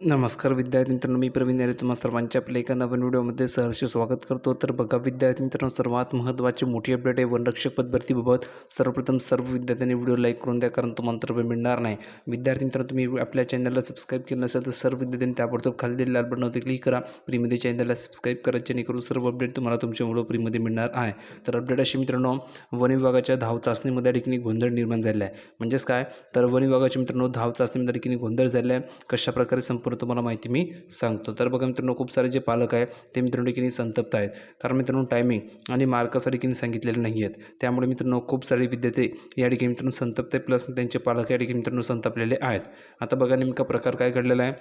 नमस्कार विद्यार्थी मित्रांनो मी प्रवीण अरे तुम्हा सर्वांच्या आपल्या एका नवीन व्हिडिओमध्ये सहर्ष स्वागत करतो. तर बघा विद्यार्थी मित्रांनो सर्वात महत्त्वाची मोठी अपडेट आहे वनरक्षक पद भरतीबाबत सर्वप्रथम सर्व विद्यार्थ्यांनी व्हिडिओ लाईक करून द्या कारण तुम्हाला तर मिळणार नाही. विद्यार्थी मित्रांनो तुम्ही आपल्या चॅनलला सबस्क्राईब केलं नसेल तर सर्व विद्यार्थ्यांनी त्याबरोबर खाली दिलेल्या लाल बटनवरती क्लिक करा. फ्रीमध्ये चॅनलला सबस्क्राईब करा जेणेकरून सर्व अपडेट तुम्हाला तुमच्या व्हिडिओ फ्रीमध्ये मिळणार आहे. तर अपडेट अशी मित्रांनो वन विभागाच्या धाव चाचणीमध्ये ठिकाणी गोंधळ निर्माण झाला आहे. म्हणजेच काय? तर वन विभागाच्या मित्रांनो धाव चाचणीमध्ये ठिकाणी गोंधळ झाला आहे. कशाप्रकारे संपूर्ण संपूर्ण तुम्हाला माहिती मी सांगतो. तर बघा मित्रांनो खूप सारे जे पालक आहे ते मित्रांनो ठिकाणी संतप्त आहेत. कारण मित्रांनो टायमिंग आणि मार्कासाठी ठिकाणी सांगितलेले नाही आहेत. त्यामुळे मित्रांनो खूप सारे विद्यार्थी या ठिकाणी मित्रांनो संतप्त आहे प्लस त्यांचे पालक या ठिकाणी मित्रांनो संतापलेले आहेत. आता बघा नेमका प्रकार काय घडलेला आहे.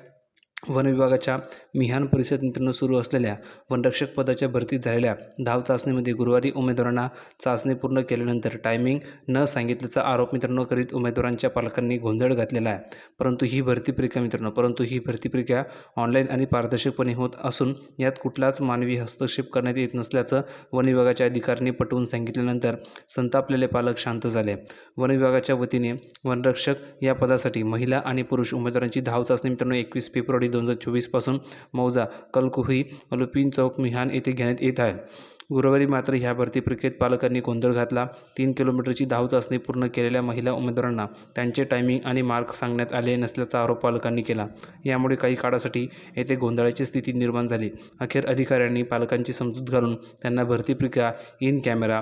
वन विभागाच्या मिहान परिषद मित्रांनो सुरू असलेल्या वनरक्षक पदाच्या भरतीत झालेल्या धाव चाचणीमध्ये गुरुवारी उमेदवारांना चाचणी पूर्ण केल्यानंतर टायमिंग न सांगितल्याचा आरोप मित्रांनो करीत उमेदवारांच्या पालकांनी गोंधळ घातलेला आहे. परंतु ही भरती प्रक्रिया मित्रांनो परंतु ही भरती प्रक्रिया ऑनलाईन आणि पारदर्शकपणे होत असून यात कुठलाच मानवी हस्तक्षेप करण्यात येत नसल्याचं वन विभागाच्या अधिकाऱ्यांनी पटवून सांगितल्यानंतर संतापलेले पालक शांत झाले. वन विभागाच्या वतीने वनरक्षक या पदासाठी महिला आणि पुरुष उमेदवारांची धाव चाचणी मित्रांनो एकवीस फेब्रुवारी दोन हजार चोवीसपासून मौजा कलकुही लुपिन चौक मिहान येथे घेण्यात येत आहे. गुरुवारी मात्र ह्या भरती प्रक्रियेत पालकांनी गोंधळ घातला. तीन किलोमीटरची धाव चाचणी पूर्ण केलेल्या महिला उमेदवारांना त्यांचे टायमिंग आणि मार्क सांगण्यात आले नसल्याचा आरोप पालकांनी केला. यामुळे काही काळासाठी येथे गोंधळाची स्थिती निर्माण झाली. अखेर अधिकाऱ्यांनी पालकांची समजूत घालून त्यांना भरती प्रक्रिया इन कॅमेरा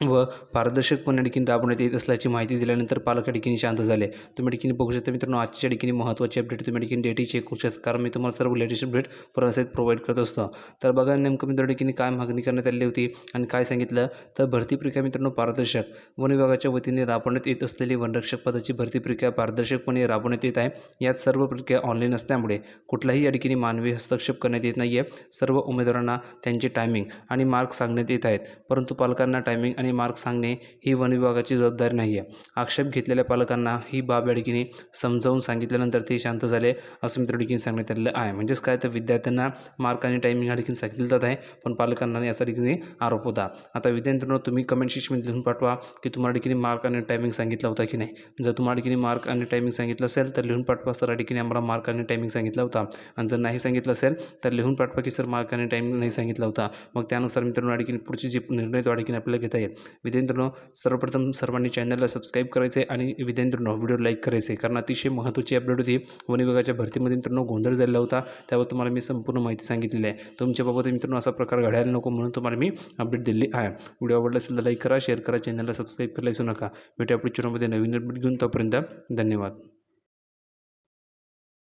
व पारदर्शकपणे अडकीने राबवण्यात येत असल्याची माहिती दिल्यानंतर पालक या शांत झाले. तुम्ही ठिकाणी बघू शकता मित्रांनो आजच्या ठिकाणी महत्त्वाची अपडेट तुम्ही ठिकाणी डेटी चेक करू शकता. कारण मी तुम्हाला सर्व लेटेस्ट अपडेट परत प्रोव्हाइड करत असतो. तर बघा नेमकं मित्र ठिकाणी काय मागणी करण्यात आली होती आणि काय सांगितलं? तर भरती प्रक्रिया मित्रांनो पारदर्शक. वन विभागाच्या वतीने राबवण्यात येत असलेली वनरक्षक पदाची भरती प्रक्रिया पारदर्शकपणे राबवण्यात येत आहे. यात सर्व प्रक्रिया ऑनलाईन असल्यामुळे कुठलाही या ठिकाणी मानवी हस्तक्षेप करण्यात येत नाही आहे सर्व उमेदवारांना त्यांचे टायमिंग आणि मार्क सांगण्यात येत आहेत. परंतु पालकांना टायमिंग आणि मार्क सांगणे ही वन विभागाची जबाबदारी नाही आहे आक्षेप घेतलेल्या पालकांना ही बाब या समजावून सांगितल्यानंतर ते शांत झाले असं मित्र ठिकाणी सांगण्यात आलेलं आहे. म्हणजेच काय? तर विद्यार्थ्यांना मार्क आणि टायमिंग या सांगितलं जात आहे पण पालकांना याचा ठिकाणी आरोप होता. आता विद्यार्थ्यांना तुम्ही कमेंट सेक्शनमध्ये लिहून पाठवा की तुम्हाला डिकीने मार्क आणि टायमिंग सांगितला होता की नाही. जर तुम्हाला डिकीने मार्क आणि टायमिंग सांगितलं असेल तर लिहून पाठवा सर. या आम्हाला मार्क आणि टायमिंग सांगितला होता. आणि जर नाही सांगितलं असेल तर लिहून पाठवा की सर मार्क आणि टायमिंग नाही सांगितला होता. मग त्यानुसार मित्रांनो अडकीने पुढची जी निर्णय तो अडकीने आपल्याला घेता येईल. विद्यार्थ्यांनो सर्वप्रथम सर्वांनी चॅनलला सबस्क्राईब करायचं आहे आणि विद्यार्थ्यांनो व्हिडिओ लाईक करायचे. कारण अतिशय महत्त्वाची अपडेट होती. वन विभागाच्या भरतीमध्ये मित्रांनो गोंधळ झालेला होता. त्यावर तुम्हाला मी संपूर्ण माहिती सांगितलेली आहे. तुमच्याबाबत मित्रांनो असा प्रकार घडायला नको म्हणून तुम्हाला मी अपडेट दिली आहे. व्हिडिओ आवडला असेल तर लाईक करा शेअर करा चॅनलला सबस्क्राईब करायला विसरू नका. भेटूया पुढच्या नवीन अपडेट घेऊन. तोपर्यंत धन्यवाद.